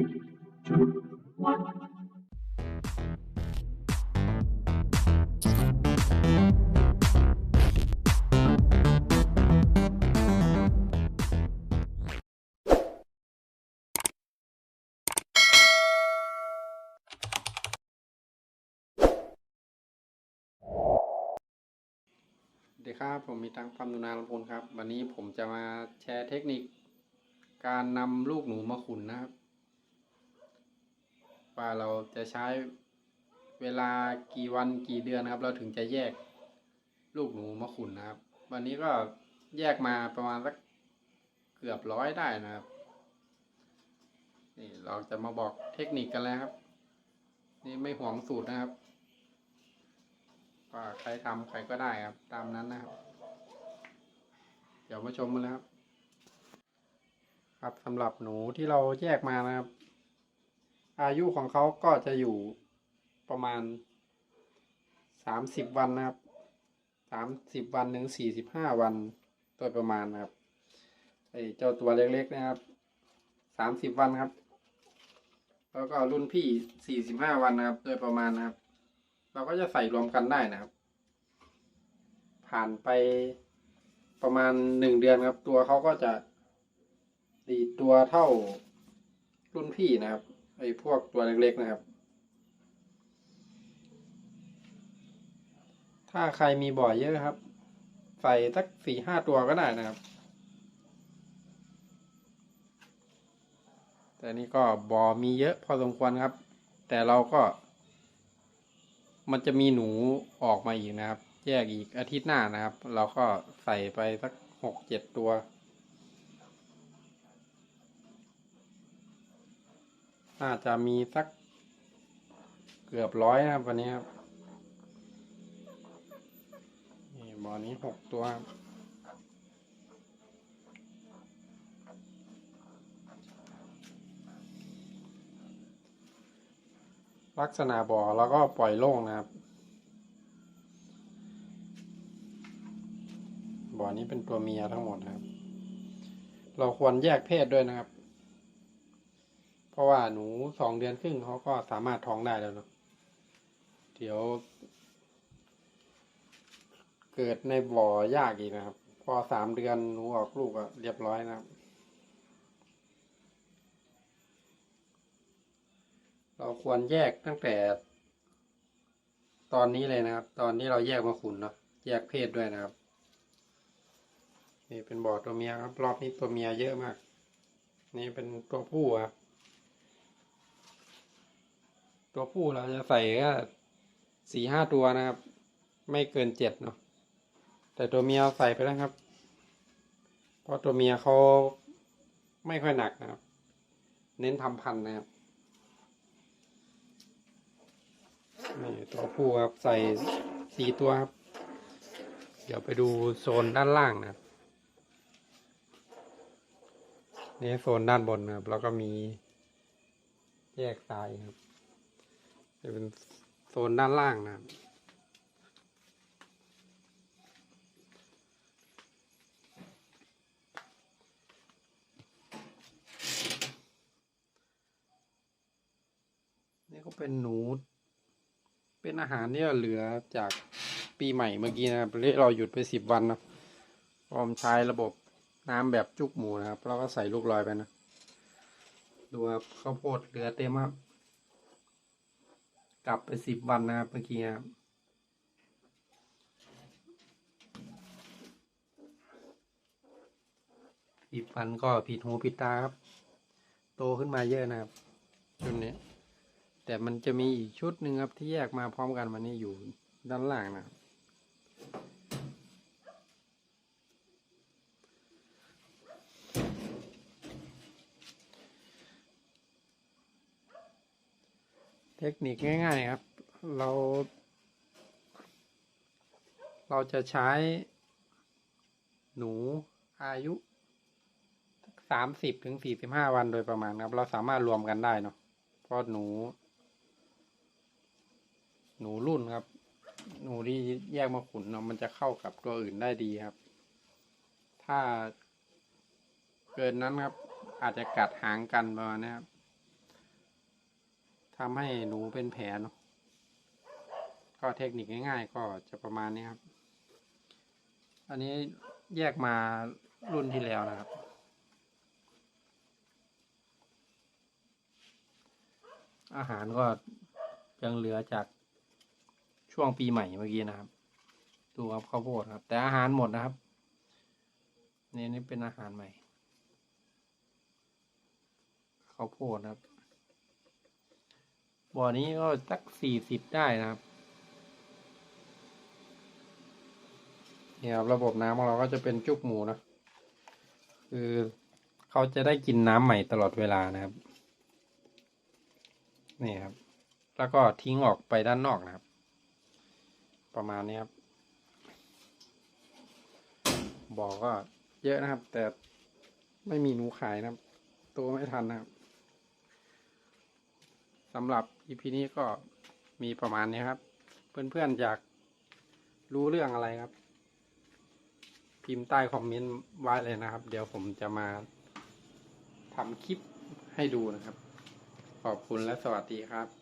สวัสดีครับ ผมมีตังความนุนาลำพูนครับ วันนี้ผมจะมาแชร์เทคนิค การนำลูกหนูมาขุนนะครับ ว่าเราจะใช้เวลากี่วันกี่เดือนนะครับ เราถึงจะแยกลูกหนูมาขุนนะครับ วันนี้ก็แยกมาประมาณสักเกือบร้อยได้นะครับนี่เราจะมาบอกเทคนิคกันแล้วครับ นี่ไม่ห่วงสูตรนะครับว่าใครทำใครก็ได้ครับ ตามนั้นนะครับ เดี๋ยวมาชมกันเลยครับ ครับสำหรับหนูที่เราแยกมานะครับ อายุของเขาก็จะอยู่ประมาณสามสิบวันนะครับสามสิบวันถึงสี่สิบห้าวันโดยประมาณนะครับไอ้เจ้าตัวเล็กๆนะครับสามสิบวันครับ แล้วก็รุ่นพี่สี่สิบห้าวันนะครับ โดยประมาณนะครับ เราก็จะใส่รวมกันได้นะครับ ผ่านไปประมาณหนึ่งเดือนครับ ตัวเขาก็จะดีตัวเท่ารุ่นพี่นะครับ ไอ้พวกตัวเล็กๆนะครับ ถ้าใครมีบ่อเยอะครับ ใส่สักสี่ห้าตัวก็ได้นะครับ แต่นี่ก็บ่อมีเยอะพอสมควรครับ แต่เราก็ มันจะมีหนูออกมาอีกนะครับ แยกอีกอาทิตย์หน้านะครับ เราก็ใส่ไปสักหกเจ็ดตัว น่าจะมีสักเกือบร้อยครับวันนี้ครับนี่บ่อนี้หกตัวครับลักษณะบ่อแล้วก็ปล่อยโล่งนะครับ บ่อนี้เป็นตัวเมียทั้งหมดครับ เราควรแยกเพศด้วยนะครับ ราะว่าหนูสองเดือนครึ่งเขาก็สามารถท้องได้แล้วเนาะเดี๋ยว เกิดในบ่อยากอีกนะครับ พอสามเดือนหนูออกลูกก็เรียบร้อยนะครับ เราควรแยกตั้งแต่ ตอนนี้เลยนะครับ ตอนที่เราแยกมาขุนเนาะแยกเพศด้วยนะครับ นี่เป็นบ่อตัวเมียครับ รอบนี้ตัวเมียเยอะมาก นี่เป็นตัวผู้ครับ ตัวผู้เราจะใส่ก็สี่ห้าตัวนะครับ ไม่เกินเจ็ดเนาะแต่ตัวเมียใส่ไปแล้วครับ เพราะตัวเมียเขาไม่ค่อยหนักนะครับ เน้นทำพันนะครับนี่ตัวผู้ครับใส่สี่ตัวครับ เดี๋ยวไปดูโซนด้านล่างนะครับนี่โซนด้านบนนะครับ แล้วก็มีแยกซ้ายครับ จะเป็นโซนด้านล่างนะครับนี่ก็เป็นหนู เป็นอาหารที่เหลือจากปีใหม่เมื่อกี้นะครับเราหยุดไปสิบวันนะพร้อมใช้ระบบน้ำแบบจุกหมูนะครับ แล้วก็ใส่ลูกลอยไปนะ ดูครับข้าวโพดเหลือเต็มครับ กลับไปสิบวันนะครับเมื่อกี้ครับสิบวันก็ผิดหูผิดตาครับ โตขึ้นมาเยอะนะครับชุดนี้ แต่มันจะมีอีกชุดหนึ่งครับที่แยกมาพร้อมกันวันนี้อยู่ด้านล่างนะครับ เทคนิคง่ายๆครับ เรา เราจะใช้หนูอายุสามสิบถึงสี่สิบห้าวันโดยประมาณครับ เราสามารถรวมกันได้เนาะเพราะหนู หนูรุ่นครับ หนูที่แยกมาขุนเนาะมันจะเข้ากับตัวอื่นได้ดีครับ ถ้าเกินนั้นครับ อาจจะกัดหางกันประมาณนี้ครับ ทำให้หนูเป็นแผลเนาะก็เทคนิคง่ายๆ ก็จะประมาณนี้ครับ อันนี้แยกมารุ่นที่แล้วนะครับ อาหารก็ยังเหลือจากช่วงปีใหม่เมื่อกี้นะครับ ดูครับข้าวโพดครับ แต่อาหารหมดนะครับ นี่นี่เป็นอาหารใหม่ข้าวโพดครับ บ่อนี้ก็สักสี่สิบได้นะครับเนี่ยครับระบบน้ำของเราก็จะเป็นจุกหมูนะ คือเขาจะได้กินน้ำใหม่ตลอดเวลานะครับ นี่ครับ แล้วก็ทิ้งออกไปด้านนอกนะครับ ประมาณนี้ครับบ่อก็เยอะนะครับ แต่ไม่มีหนูขายนะครับ ตัวไม่ทันนะครับ สำหรับ EP นี้ก็มีประมาณนี้ครับ เพื่อนๆอยากรู้เรื่องอะไรครับ พิมพ์ใต้คอมเมนต์ไว้เลยนะครับ เดี๋ยวผมจะมาทำคลิปให้ดูนะครับ ขอบคุณและสวัสดีครับ